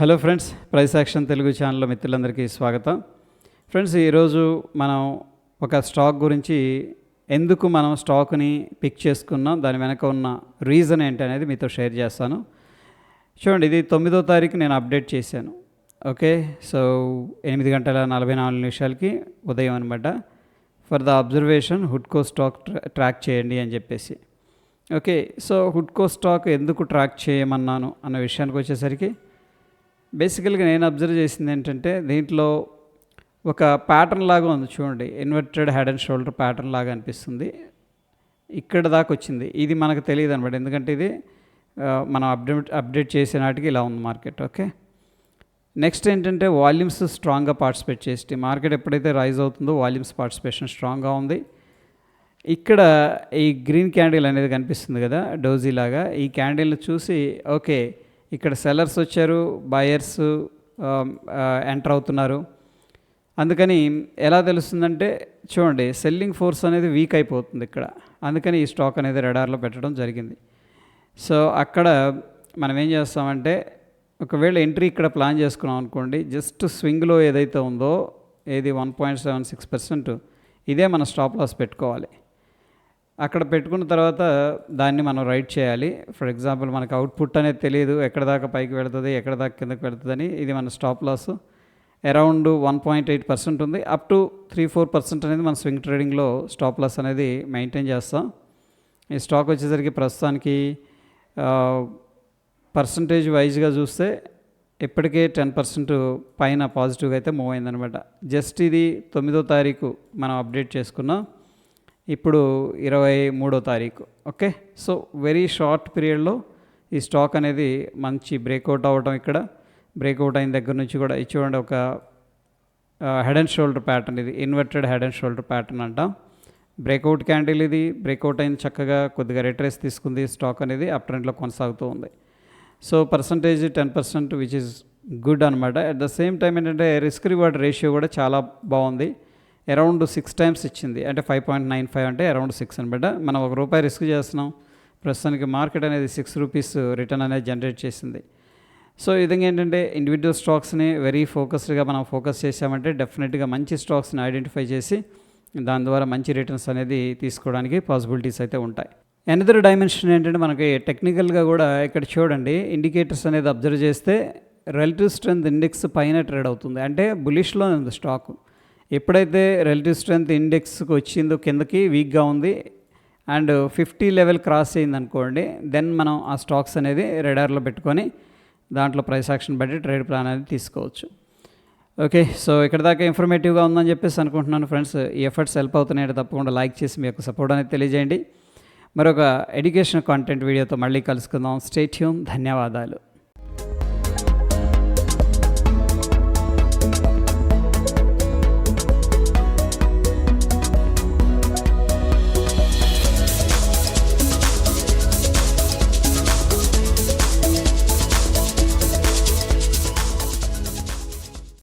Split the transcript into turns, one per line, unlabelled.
Hello friends price action Telugu channel మిత్రులందరికీ స్వాగతం. Friends ఈరోజు మనం ఒక స్టాక్ గురించి ఎందుకు మనం స్టాక్ని పిక్ చేసుకున్నాం దాని వెనక ఉన్న రీజన్ ఏంటి అనేది మీతో షేర్ చేస్తాను. చూడండి ఇది తొమ్మిదో తారీఖు నేను అప్డేట్ చేశాను. ఓకే సో ఎనిమిది గంటల నలభై నాలుగు నిమిషాలకి ఉదయం అనమాట ఫర్ ద అబ్జర్వేషన్ హుడ్కో స్టాక్ ట్రాక్ చేయండి అని చెప్పేసి. ఓకే సో హుడ్కో స్టాక్ ఎందుకు ట్రాక్ చేయమన్నాను అన్న విషయానికి వచ్చేసరికి బేసికల్గా నేను అబ్జర్వ్ చేసింది ఏంటంటే దీంట్లో ఒక ప్యాటర్న్ లాగా ఉంది చూడండి inverted head and shoulder pattern లాగా అనిపిస్తుంది. ఇక్కడ దాకా వచ్చింది. ఇది మనకు తెలియదు అనమాట ఎందుకంటే ఇది మనం అప్డేట్ అప్డేట్ చేసే నాటికి ఇలా ఉంది మార్కెట్. ఓకే? నెక్స్ట్ ఏంటంటే వాల్యూమ్స్ స్ట్రాంగ్గా పార్టిసిపేట్ చేసి మార్కెట్ ఎప్పుడైతే రైజ్ అవుతుందో వాల్యూమ్స్ పార్టిసిపేషన్ స్ట్రాంగ్గా ఉంది. ఇక్కడ ఈ గ్రీన్ క్యాండిల్ అనేది కనిపిస్తుంది కదా డోజీ లాగా. ఈ క్యాండిల్ని చూసి ఓకే ఇక్కడ సెల్లర్స్ వచ్చారు బయర్స్ ఎంటర్ um, uh, అవుతున్నారు. అందుకని ఎలా తెలుస్తుందంటే చూడండి సెల్లింగ్ ఫోర్స్ అనేది వీక్ అయిపోతుంది ఇక్కడ. అందుకని ఈ స్టాక్ అనేది రెడార్లో పెట్టడం జరిగింది. సో అక్కడ మనం ఏం చేస్తామంటే ఒకవేళ ఎంట్రీ ఇక్కడ ప్లాన్ చేసుకున్నాం అనుకోండి జస్ట్ స్వింగ్లో ఏదైతే ఉందో ఏది one point seven six percent ఇదే మన స్టాప్ లాస్ పెట్టుకోవాలి. అక్కడ పెట్టుకున్న తర్వాత దాన్ని మనం రైట్ చేయాలి. ఫర్ ఎగ్జాంపుల్ మనకు అవుట్పుట్ అనేది తెలియదు. ఎక్కడ దాకా పైకి వెళుతుంది ఎక్కడ దాకా కిందకి వెళుతుందని ఇది మన stop loss around one point eight percent ఉంది. Up to three four percent అనేది మన స్వింగ్ ట్రేడింగ్లో స్టాప్ లాస్ అనేది మెయింటైన్ చేస్తాం. ఈ స్టాక్ వచ్చేసరికి ప్రస్తుతానికి పర్సంటేజ్ వైజ్గా చూస్తే ఇప్పటికే టెన్ పర్సెంట్ పైన పాజిటివ్గా అయితే మూవ్ అయిందనమాట జస్ట్ ఇది తొమ్మిదో తారీఖు మనం అప్డేట్ చేసుకున్నాం. ఇప్పుడు ఇరవై మూడో తారీఖు ఓకే? సో వెరీ షార్ట్ పీరియడ్లో ఈ స్టాక్ అనేది మంచి బ్రేక్అవుట్ అవ్వటం ఇక్కడ. బ్రేక్అవుట్ అయిన దగ్గర నుంచి కూడా ఇది చూడండి ఒక హెడ్ అండ్ షోల్డర్ ప్యాటర్న్ ఇది. Inverted head and shoulder pattern అంటాం. బ్రేక్అవుట్ క్యాండిల్ ఇది. బ్రేక్అవుట్ అయింది చక్కగా కొద్దిగా రిట్రేస్ తీసుకుంది స్టాక్ అనేది. అప్ ట్రెండ్లో కొనసాగుతూ ఉంది. So percentage ten percent which is good అనమాట అట్ ద సేమ్ టైం ఏంటంటే రిస్క్ రివార్డ్ రేషియో కూడా చాలా బాగుంది. అరౌండ్ సిక్స్ టైమ్స్ ఇచ్చింది. అంటే ఫైవ్ పాయింట్ నైన్ ఫైవ్ అంటే అరౌండ్ సిక్స్ అనమాట. మనం ఒక రూపాయి రిస్క్ చేస్తున్నాం. ప్రస్తుతానికి మార్కెట్ అనేది సిక్స్ రూపీస్ రిటర్న్ అనేది జనరేట్ చేసింది. సో ఈ విధంగా ఏంటంటే ఇండివిజువల్ స్టాక్స్ని వెరీ ఫోకస్డ్గా మనం ఫోకస్ చేసామంటే డెఫినెట్గా మంచి స్టాక్స్ని ఐడెంటిఫై చేసి దాని ద్వారా మంచి రిటర్న్స్ అనేది తీసుకోవడానికి పాసిబిలిటీస్ అయితే ఉంటాయి. ఎనదర్ డైమెన్షన్ ఏంటంటే మనకి టెక్నికల్గా కూడా ఇక్కడ చూడండి. ఇండికేటర్స్ అనేది అబ్జర్వ్ చేస్తే రిలేటివ్ స్ట్రెంత్ ఇండెక్స్ పైన ట్రేడ్ అవుతుంది. అంటే బులిష్లో ఉంది స్టాక్ ఎప్పుడైతే రిలేటివ్ స్ట్రెంత్ ఇండెక్స్కి వచ్చిందో కిందకి వీక్గా ఉంది అండ్ ఫిఫ్టీ లెవెల్ క్రాస్ అయింది అనుకోండి దెన్ మనం ఆ స్టాక్స్ అనేది రెడార్లో పెట్టుకొని దాంట్లో ప్రైస్ యాక్షన్ బట్టి ట్రేడ్ ప్లాన్ అనేది తీసుకోవచ్చు. ఓకే సో ఇక్కడ దాకా ఇన్ఫర్మేటివ్గా ఉందని చెప్పేసి అనుకుంటున్నాను ఫ్రెండ్స్ ఈ ఎఫర్ట్స్ హెల్ప్ అవుతున్నాయంటే తప్పకుండా లైక్ చేసి మీ యొక్క సపోర్ట్ అనేది తెలియజేయండి. మరొక ఎడ్యుకేషన్ కాంటెంట్ వీడియోతో మళ్ళీ కలుసుకుందాం. స్టేట్యూమ్ ధన్యవాదాలు.